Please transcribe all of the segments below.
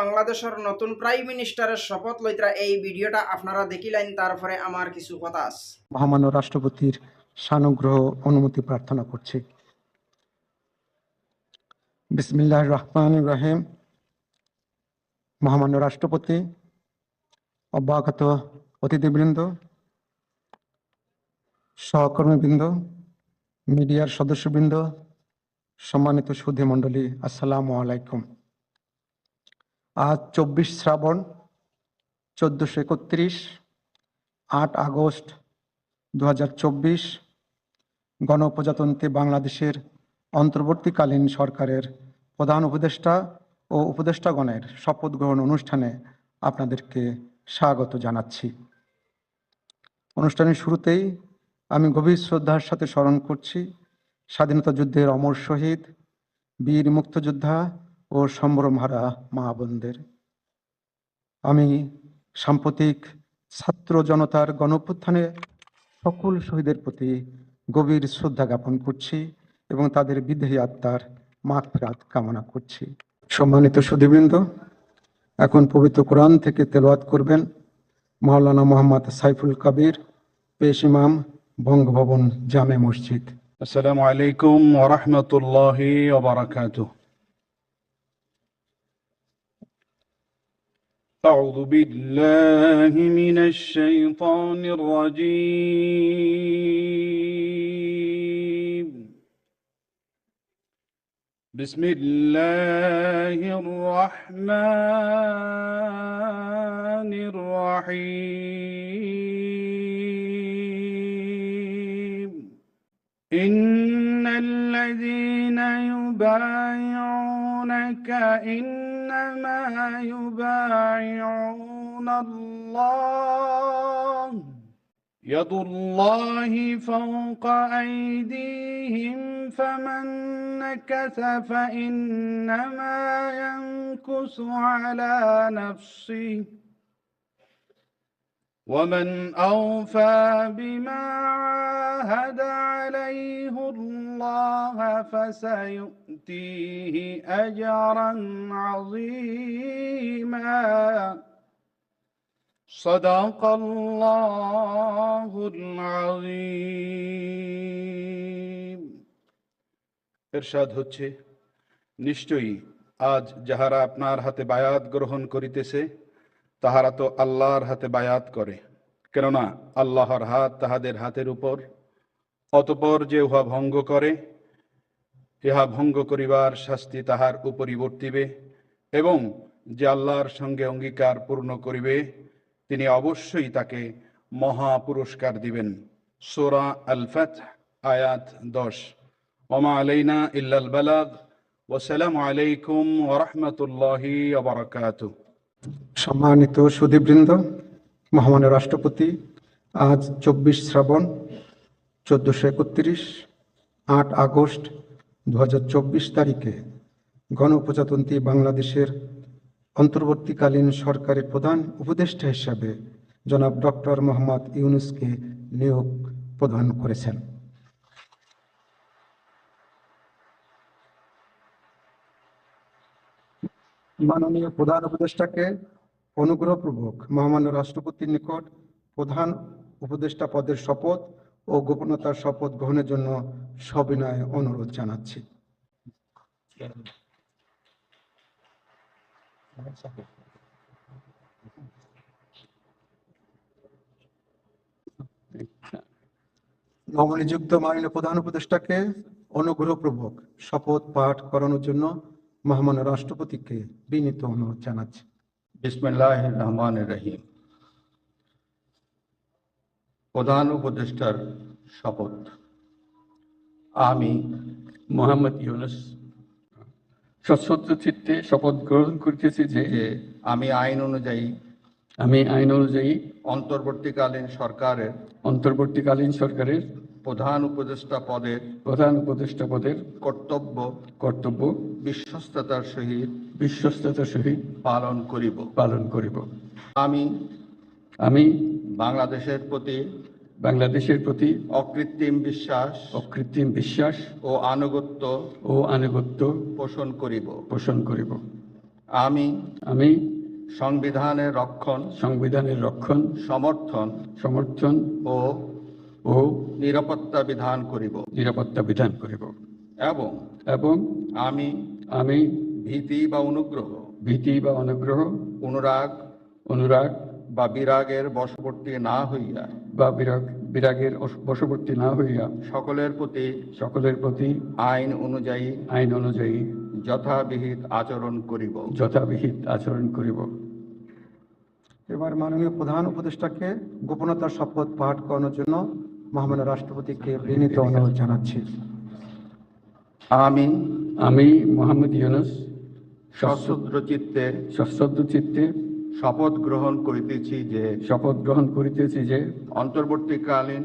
বাংলাদেশের নতুন প্রাইম মিনিস্টারের শপথ লইতরা এই ভিডিওটা আপনারা দেখিলেন, তারপরে আমার কিছু কথা মহামান্য রাষ্ট্রপতির সানুগ্রহ অনুমতি প্রার্থনা করছি। বিসমিল্লাহ রহমান রাহিম। মহামান্য রাষ্ট্রপতি, অব্যাহত অতিথিবৃন্দ, সহকর্মীবৃন্দ, মিডিয়ার সদস্যবৃন্দ, সম্মানিত সুধী মণ্ডলী আসসালামু আলাইকুম। আজ চব্বিশ শ্রাবণ, চোদ্দশো একত্রিশ, আট আগস্ট দু হাজার চব্বিশ, গণপ্রজাতন্ত্রী বাংলাদেশের অন্তর্বর্তীকালীন সরকারের প্রধান উপদেষ্টা ও উপদেষ্টাগণের শপথ গ্রহণ অনুষ্ঠানে আপনাদেরকে স্বাগত জানাচ্ছি। অনুষ্ঠানের শুরুতেই আমি গভীর শ্রদ্ধার সাথে স্মরণ করছি, স্বাধীনতা যুদ্ধের অমর শহীদ, বীর মুক্তযোদ্ধা ও সম্ভ্রমহারা মা বোনদের। আমি সাম্প্রতিক ছাত্র জনতার গণপুত্থানে সকল শহীদের প্রতি গভীর শ্রদ্ধা জ্ঞাপন করছি এবং তাদের বিদেহী আত্মার মাগফিরাত কামনা করছি। সম্মানিত সুধীবৃন্দ, এখন পবিত্র কোরআন থেকে তেলাওয়াত করবেন মাওলানা মোহাম্মদ সাইফুল কবির, পেশ ইমাম, বঙ্গভবন জামে মসজিদ। আসসালামু আলাইকুম ওয়া রাহমাতুল্লাহি ওয়া বারাকাতুহু। أعوذ بالله من الشيطان الرجيم. بسم الله الرحمن الرحيم. إن الذين يبايعونك إنما يبايعون الله. يد الله فوق أيديهم فمن نكث فإنما ينكث على نفسه. ومن أوفى بما عاهد عليه الله فسيؤتيه أجرا عظيما صدق الله العظيم এরশাদ হচ্ছে নিশ্চয়ই আজ যাহারা আপনার হাতে বায়াত গ্রহণ করিতেছে তাহারা তো আল্লাহর হাতে বায়াত করে, কেননা আল্লাহর হাত তাহাদের হাতের উপর। অতপর যে উহা ভঙ্গ করে, ইহা ভঙ্গ করিবার শাস্তি তাহার উপরই বর্তিবে, এবং যে আল্লাহর সঙ্গে অঙ্গীকার পূর্ণ করিবে, তিনি অবশ্যই তাকে মহা পুরস্কার দিবেন। সোরা আল ফাত আয়াত দশ। ওমা আলাইনা ইল্লাল বালাগ ওয়াসালামু আলাইকুম ওরহমতুল্লাহি ওবরাকাতুহ সম্মানিত সুধীবৃন্দ, মহামান্য রাষ্ট্রপতি, আজ চব্বিশ শ্রাবণ, চোদ্দশো একত্রিশ, আট আগস্ট দু হাজার চব্বিশ তারিখে গণপ্রজাতন্ত্রী বাংলাদেশের অন্তর্বর্তীকালীন সরকারের প্রধান উপদেষ্টা হিসাবে জনাব ডক্টর মোহাম্মদ ইউনুসকে নিয়োগ প্রদান করেছেন। মাননীয় প্রধান উপদেষ্টাকে অনুগ্রহপূর্বক মহামান্য রাষ্ট্রপতির নিকট প্রধান উপদেষ্টা পদের শপথ ও গোপনতার শপথ গ্রহণের জন্য সবিনয় অনুরোধ জানাচ্ছি। নবনিযুক্ত মাননীয় প্রধান উপদেষ্টাকে অনুগ্রহপূর্বক শপথ পাঠ করানোর জন্য মহামান্য রাষ্ট্রপতিকে বিনীত অনুরোধ জানাচ্ছি। বিসমিল্লাহ রহমান রহিম। প্রধান উপদেষ্টার শপথ। আমি মোহাম্মদ ইউনুস। সশ্রদ্ধ চিত্তে শপথ গ্রহণ করিতেছি যে আমি আইন অনুযায়ী আমি আইন অনুযায়ী অন্তর্বর্তীকালীন সরকারের অন্তর্বর্তীকালীন সরকারের প্রধান উপদেষ্টা পদের প্রধান উপদেষ্টা পদের কর্তব্য কর্তব্য বিশ্বস্ততার সহিত বিশ্বস্ততার সহিত পালন করিব। পালন করিব। আমি আমি বাংলাদেশের প্রতি বাংলাদেশের প্রতি অকৃত্রিম বিশ্বাস অকৃত্রিম বিশ্বাস ও আনুগত্য ও আনুগত্য পোষণ করিব। পোষণ করিব। আমি আমি সংবিধানের রক্ষণ সংবিধানের রক্ষণ সমর্থন সমর্থন ও ও নিরাপত্তা বিধান করিব। নিরাপত্তা বিধান করিব। এবং এবং আমি আমি ভীতি বা অনুগ্রহ ভীতি বা অনুগ্রহ অনুরাগ অনুরাগ বা বিরাগের বশবর্তী না হইয়া বা বিরাগ বিরাগের বশবর্তী না হইয়া সকলের প্রতি সকলের প্রতি আইন অনুযায়ী আইন অনুযায়ী যথাবিহিত আচরণ করিব। যথাবিহিত আচরণ করিব। এবার মাননীয় প্রধান উপদেষ্টাকে গোপনতার শপথ পাঠ করানোর জন্য মহামান্য রাষ্ট্রপতিকে বিনীত অনুরোধ জানাচ্ছি। আমি আমি মোহাম্মদ ইউনুস সশ্রদ্র চিত্তে সশ্রদ্র চিত্তে শপথ গ্রহণ করিতেছি যে শপথ গ্রহণ করিতেছি যে অন্তর্বর্তীকালীন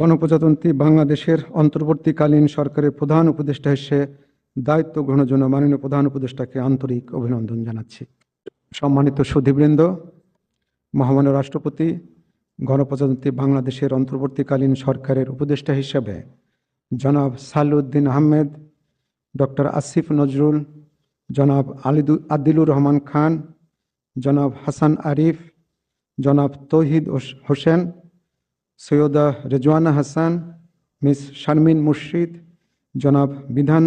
গণপ্রজাতন্ত্রী বাংলাদেশের অন্তর্বর্তীকালীন সরকারের প্রধান উপদেষ্টা হিসেবে দায়িত্ব গ্রহণের জন্য মাননীয় প্রধান উপদেষ্টাকে আন্তরিক অভিনন্দন জানাচ্ছি। সম্মানিত সুধীবৃন্দ, মহামান্য রাষ্ট্রপতি, গণপ্রজাতন্ত্রী বাংলাদেশের অন্তর্বর্তীকালীন সরকারের উপদেষ্টা হিসেবে জনাব সালউদ্দিন আহমেদ, ডক্টর আসিফ নজরুল, জনাব আলিদু আদিলুর রহমান খান, জনাব হাসান আরিফ, জনাব তৌহিদ হোসেন সৈয়দা রেজওয়ানা হাসান, মিস শারমিন মুর্শিদ, জনাব বিধান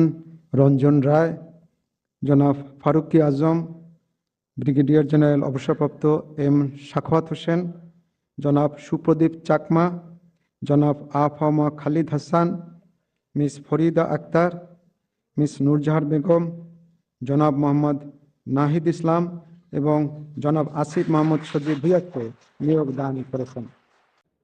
রঞ্জন রায়, জনাব ফারুকি আজম, ব্রিগেডিয়ার জেনারেল অবসরপ্রাপ্ত এম সাখাওয়াত হোসেন, জনাব সুপ্রদীপ চাকমা, জনাব আফামা খালিদ হাসান, মিস ফরিদা আক্তার, মিস নূরজাহার বেগম, জনাব মোহাম্মদ নাহিদ ইসলাম এবং জনাব আসিফ মাহমুদ সজিব ভুইয়াকে নিয়োগ দান করেছেন।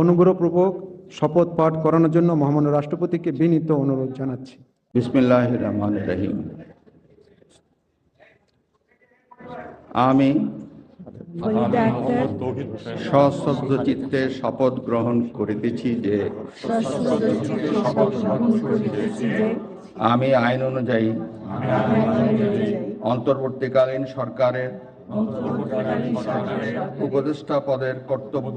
অনুগ্রহপূর্বক শপথ পাঠ করানোর জন্য মহামান্য রাষ্ট্রপতিকে বিনীত অনুরোধ জানাচ্ছি। বিসমিল্লাহ রহমান রহিম। আমি সশ্রদ্ধ চিত্তে শপথ গ্রহণ করিতেছি যে, আমি আইন অনুযায়ী অন্তর্বর্তীকালীন সরকারের উপদেষ্টা পদের কর্তব্য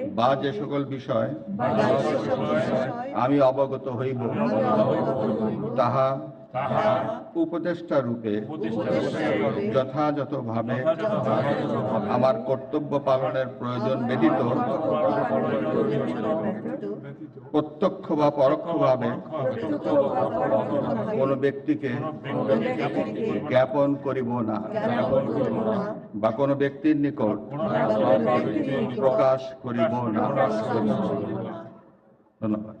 বা যে সকল বিষয়, আমি অবগত হইব। তাহা উপদেষ্টা রূপে যথাযথভাবে আমার কর্তব্য পালনের প্রয়োজন ব্যতীত প্রত্যক্ষ বা পরোক্ষভাবে কোনো ব্যক্তিকে জ্ঞাপন করিব না বা কোনো ব্যক্তির নিকট প্রকাশ করিব না। ধন্যবাদ।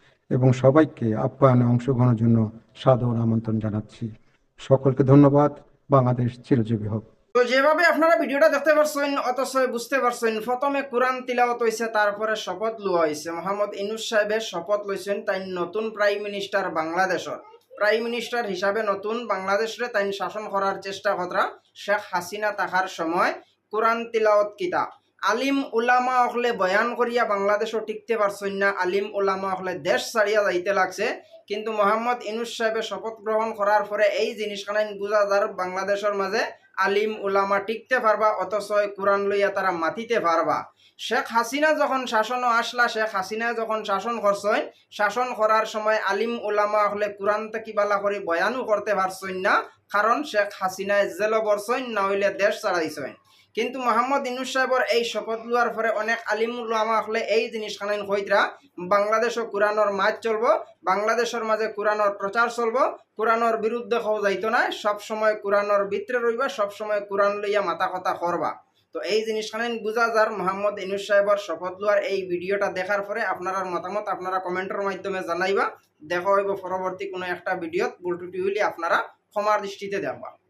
এবং সবাইকে আপ্যায়নে অংশগ্রহণের জন্য সাদর আমন্ত্রণ জানাচ্ছি। সকলকে ধন্যবাদ। বাংলাদেশ চিরজীবী হোক। তো যেভাবে আপনারা ভিডিওটা দেখতে পারছেন, অথচ বুঝতে পারছেন, প্রথমে কোরআন তিলাওয়াত হয়েছে তারপরে শপথ লওয়া হয়েছে মোহাম্মদ ইনুস সাহেবের শপথ লইছেন তাই নতুন প্রাইম মিনিস্টার বাংলাদেশর। প্রাইম মিনিস্টার হিসাবে নতুন বাংলাদেশরে তাই শাসন করার চেষ্টা করা শেখ হাসিনা তাহার সময় কোরআন তিলাওয়াত কিতা আলিম উলামা অকলে বয়ান করিয়া বাংলাদেশও টিকতে পারছেন না। আলিম উলামা অকলে দেশ ছাড়িয়া যাইতে লাগছে। কিন্তু মোহাম্মদ ইনুস সাহেবের শপথ গ্রহণ করার পরে এই জিনিসখানাইন বুঝা যার বাংলাদেশের মাঝে আলিম উলামা টিকতে পারবা, অথচ কোরআন লইয়া তারা মাতিতে পারবা। শেখ হাসিনা যখন শাসনও আসলা, শেখ হাসিনা যখন শাসন করছেন, শাসন করার সময় আলিম উলামা হলে কোরআন কিবালা করে বয়ানও করতে পারছেন না, কারণ শেখ হাসিনায় জেল বরছেন না হইলে দেশ ছাড়াইছেন। কিন্তু মোহাম্মদ ইনুস সাহেবর এই শপথ লোৱাৰ পরে অনেক আলিম উলামা হলে এই জিনিসখানাইন হইতরা বাংলাদেশও কোরআনর মাছ চলবো বাংলাদেশের মাঝে কোরআনর প্রচার চলবো কোরআনর বিরুদ্ধে হও যাইতো না সব সময় কোরআনর ভিতরে রইবা সব সময় কোরআন লইয়া মাথা কথা করবা তো এই জিনিসখানেন বুঝা যার মোহাম্মদ ইনুস সাহেবর শপথ লোৱাৰ এই ভিডিওটা দেখার পরে আপনার মতামত আপনারা কমেন্টের মাধ্যমে জানাইবা। দেখা হইব পরবর্তী কোনো একটা ভিডিওত বুলটুটি হইলে আপনারা ক্ষমার দৃষ্টিতে দেখবা।